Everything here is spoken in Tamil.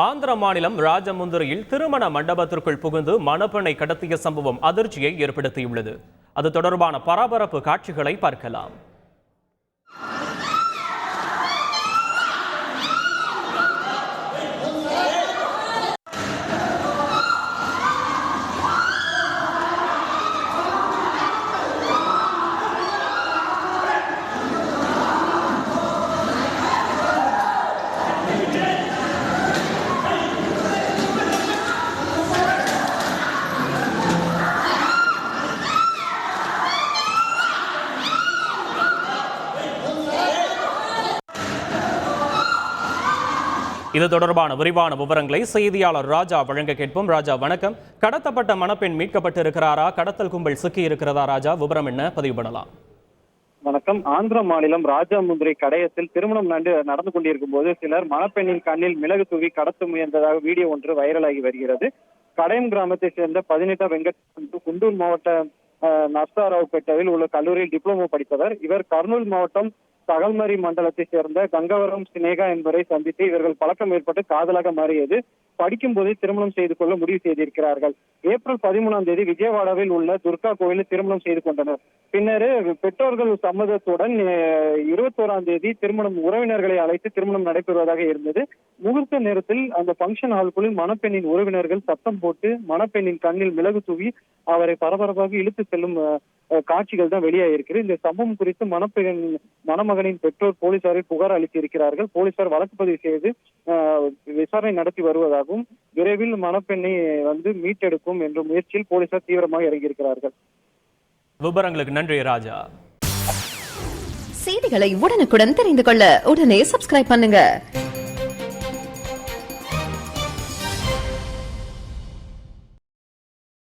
ஆந்திர மாநிலம் ராஜமுந்திரியில் திருமண மண்டபத்திற்குள் புகுந்து மணப்பெண்ணை கடத்திய சம்பவம் அதிர்ச்சியை ஏற்படுத்தியுள்ளது. அது தொடர்பான பரபரப்பு காட்சிகளை பார்க்கலாம். இது தொடர்பான விரிவான விவரங்களை செய்தியாளர் ராஜா வழங்க கேட்போம். ராஜா வணக்கம். கடத்தப்பட்ட மணப்பெண் மீட்கப்பட்டு இருக்கிறாரா கடத்தல் கும்பல் சிக்கி இருக்கிறதா ராஜா? விவரம் என்ன? பதிவு பண்ணலாம். வணக்கம். ஆந்திர மாநிலம் ராஜாமுந்திரி கடையத்தில் திருமணம் நண்டு நடந்து கொண்டிருக்கும் போது சிலர் மணப்பெண்ணின் கண்ணில் மிளகு தூவி கடத்த முயன்றதாக வீடியோ ஒன்று வைரலாகி வருகிறது. கடையம் கிராமத்தை சேர்ந்த பதினெட்டாம் வெங்கட் குண்டூர் மாவட்ட அஹ், நர்சாராவ்பேட்டாவில் உள்ள கல்லூரியில் டிப்ளமோ படித்தவர். இவர் கர்னூல் மாவட்டம் தகல்மரி மண்டலத்தை சேர்ந்த கங்கவரம் சினேகா என்பவரை சந்தித்து இவர்கள் பழக்கம் ஏற்பட்டு காதலாக மாறியது. படிக்கும் போதே திருமணம் செய்து கொள்ள முடிவு செய்திருக்கிறார்கள். ஏப்ரல் பதிமூணாம் தேதி விஜயவாடாவில் உள்ள துர்கா கோயிலில் திருமணம் செய்து கொண்டனர். பின்னர் பெற்றோர்கள் சம்மதத்துடன் இருபத்தோராம் தேதி திருமணம் உறவினர்களை அழைத்து திருமணம் நடைபெறுவதாக இருந்தது. முகூர்த்த நேரத்தில் அந்த ஃபங்க்ஷன் ஹாலுக்குள் மணப்பெண்ணின் உறவினர்கள் சத்தம் போட்டு மணப்பெண்ணின் கண்ணில் மிளகு தூவி அவரை பரபரப்பாக இழுத்து செல்லும் காட்சிகள் தான் வெளியாகிருக்கிறது இந்த சம்பவம் குறித்து மணப்பெண் மணமகனின் பெற்றோர் போலீசாரில் புகார் அளித்திருக்கிறார்கள். போலீசார் வழக்கு பதிவு செய்து விசாரணை நடத்தி வருவதாகவும் விரைவில் மணப்பெண்ணை வந்து மீட்டெடுக்கும் என்ற முயற்சியில் போலீசார் தீவிரமாக இறங்கியிருக்கிறார்கள். விவரங்களுக்கு நன்றி ராஜா. செய்திகளை உடனுக்குடன் தெரிந்து கொள்ள உடனே சப்ஸ்கிரைப் பண்ணுங்க.